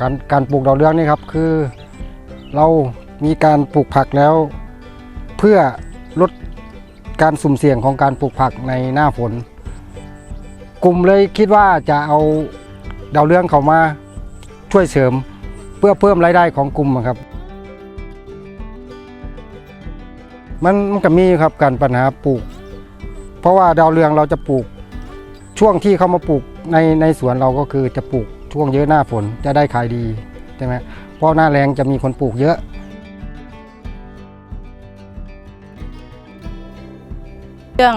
การการปลูกดาวเรืองนี่ครับคือเรามีการปลูกผักแล้ว เพื่อลดการสุ่มเสี่ยงของการปลูกผักในหน้าฝน กลุ่มเลยคิดว่าจะเอาดาวเรืองเขามาช่วยเสริมเพื่อเพิ่มรายได้ของกลุ่มครับ มันมันก็มีครับการปัญหาปลูก เพราะว่าดาวเรืองเราจะปลูกช่วงที่เขามาปลูกในในสวนเราก็คือจะปลูก ช่วงเยอะหน้าฝนจะได้ขายดีใช่ไหมเพราะหน้าแรงจะมีคนปลูกเยอะ เรื่อง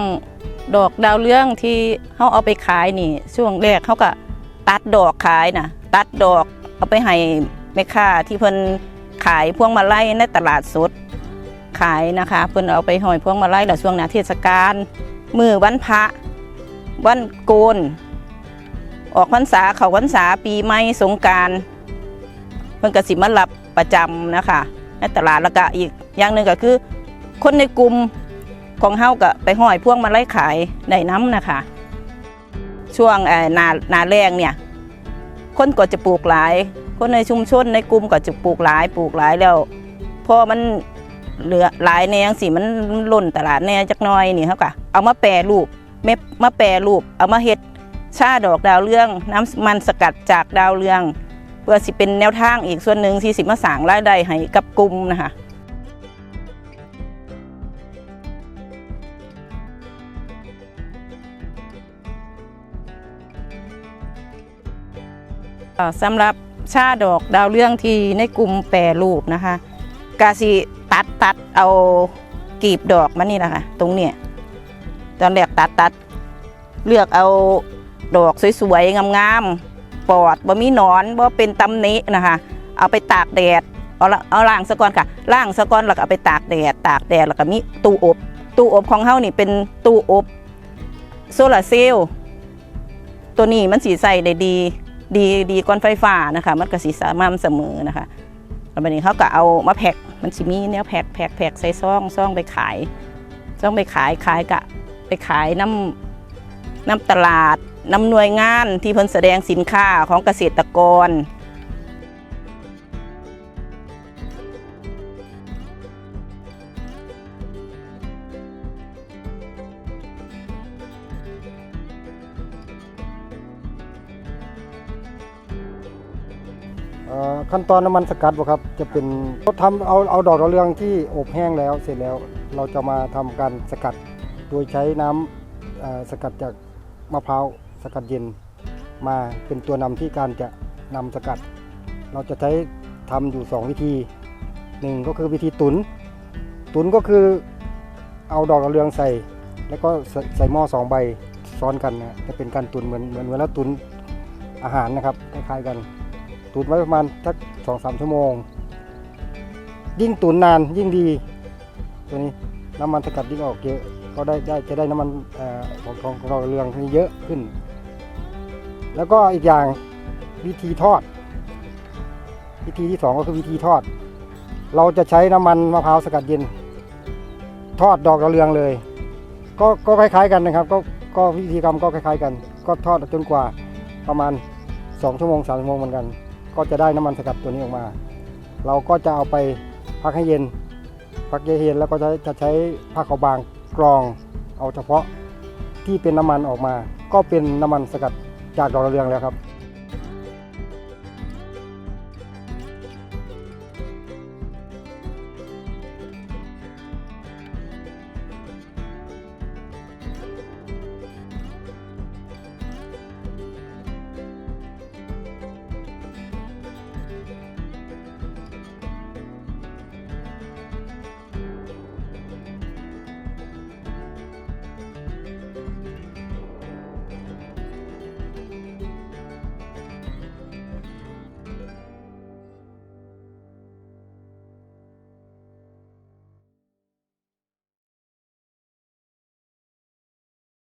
ดอกดาวเรืองที่เขาเอาไปขายนี่ ช่วงแรกเขาก็ตัดดอกขายนะตัดดอกเอาไปให้แม่ค้าที่เพิ่นขายพวงมาลัยในตลาดสดขายนะคะเพิ่นเอาไปห้อยพวงมาลัยแล้วช่วงหน้าเทศกาลมือวันพระวันโกน ออกพรรษาเขาพรรษาปีใหม่สงการเพิ่นก็สิมารับประจำนะคะในตลาดแล้วก็อีกอย่างหนึ่งก็คือ คนในกลุ่มของเฮาก็ไปห้อยพวงมาไล่ขายได้น้ำนะคะ ช่วงนานาแรงเนี่ย คนก็จะปลูกหลาย คนในชุมชนในกลุ่มก็จะปลูกหลายปลูกหลายแล้วพอมันเหลือหลายแนงสิมันล่นตลาดแน่จักหน้อยนี่เขาก็เอามาแปรรูปเม็มาแปรรูปเอามาเฮ็ด ชาดอกดาวเรือง น้ำมันสกัดจากดาวเรือง เพื่อสิเป็นแนวทางอีกส่วนหนึ่งที่สิมาสางรายได้ให้กับกลุ่มนะคะสำหรับชาดอกดาวเรื่องที่ในกลุ่มแปรรูปนะคะกาสิตัดตัดเอากีบดอกมันนี่นะคะตรงเนี้ยตอนแรกตัดตัดเลือกเอา ดอกสวยๆ งามๆปอดบ่มีหนอนบ่เป็นตำหนินะคะ เอาไปตากแดด เอาละเอาล่างสะก่อนค่ะล่างสะก่อนแล้วก็เอาไปตากแดด ตากแดดแล้วก็มีตู้อบ ตู้อบของเฮานี่เป็นตู้อบโซลาร์เซลล์ตัวนี้มันสีใสได้ดี ดีดีก้อนไฟฟ้านะคะ มันก็สีสม่ำเสมอนะคะแล้วบัดนี้เขาก็เอามาแพ็คมันสิมีแนวแพ็คแพ็คแพ็คใส่ซองซองไปขายซองไปขายขายกะไปขายน้ำน้ำตลาด นำหน่วยงานที่เพิ่นแสดงสินค้าของเกษตรกร เอ่อขั้นตอนน้ำมันสกัดบ่ครับจะเป็นก็ทำเอาเอาดอกดาวเรืองที่อบแห้งแล้วเสร็จแล้วเราจะมาทำการสกัด โดยใช้น้ำเอ่อสกัดจากมะพร้าว สกัดเย็นมาเป็นตัวนำที่การจะนำสกัด เราจะใช้ทำอยู่ 2 วิธีหนึ่งก็คือวิธีตุน ตุนก็คือเอาดอกดาวเรืองใส่ แล้วก็ใส่หม้อสองใบซ้อนกันนะจะเป็นการตุนเหมือนเหมือนเวลาตุนอาหารนะครับคล้ายๆกัน ตุนไว้ประมาณสักสองสามชั่วโมง ยิ่งตุนนานยิ่งดี ตัวนี้น้ำมันสกัดยิ่งออกเยอะก็ได้ได้จะได้น้ำมันของของเราเรืองนี้เยอะขึ้น แล้วก็อีกอย่างวิธีทอด วิธีที่สองก็คือวิธีทอด เราจะใช้น้ำมันมะพร้าวสกัดเย็น ทอดดอกดาวเรืองเลย ก็ก็คล้าย ๆ กันนะครับ ก็ก็วิธีกรรมก็คล้าย ๆ กัน ก็ทอดจนกว่าประมาณ2ชั่วโมง3ชั่วโมงเหมือนกัน ก็จะได้น้ำมันสกัดตัวนี้ออกมา เราก็จะเอาไปพักให้เย็น พักเย็นแล้วก็จะจะใช้ผ้าขาวบางกรอง เอาเฉพาะที่เป็นน้ำมันออกมา ก็เป็นน้ำมันสกัด จากดอกระเรืองแล้วครับ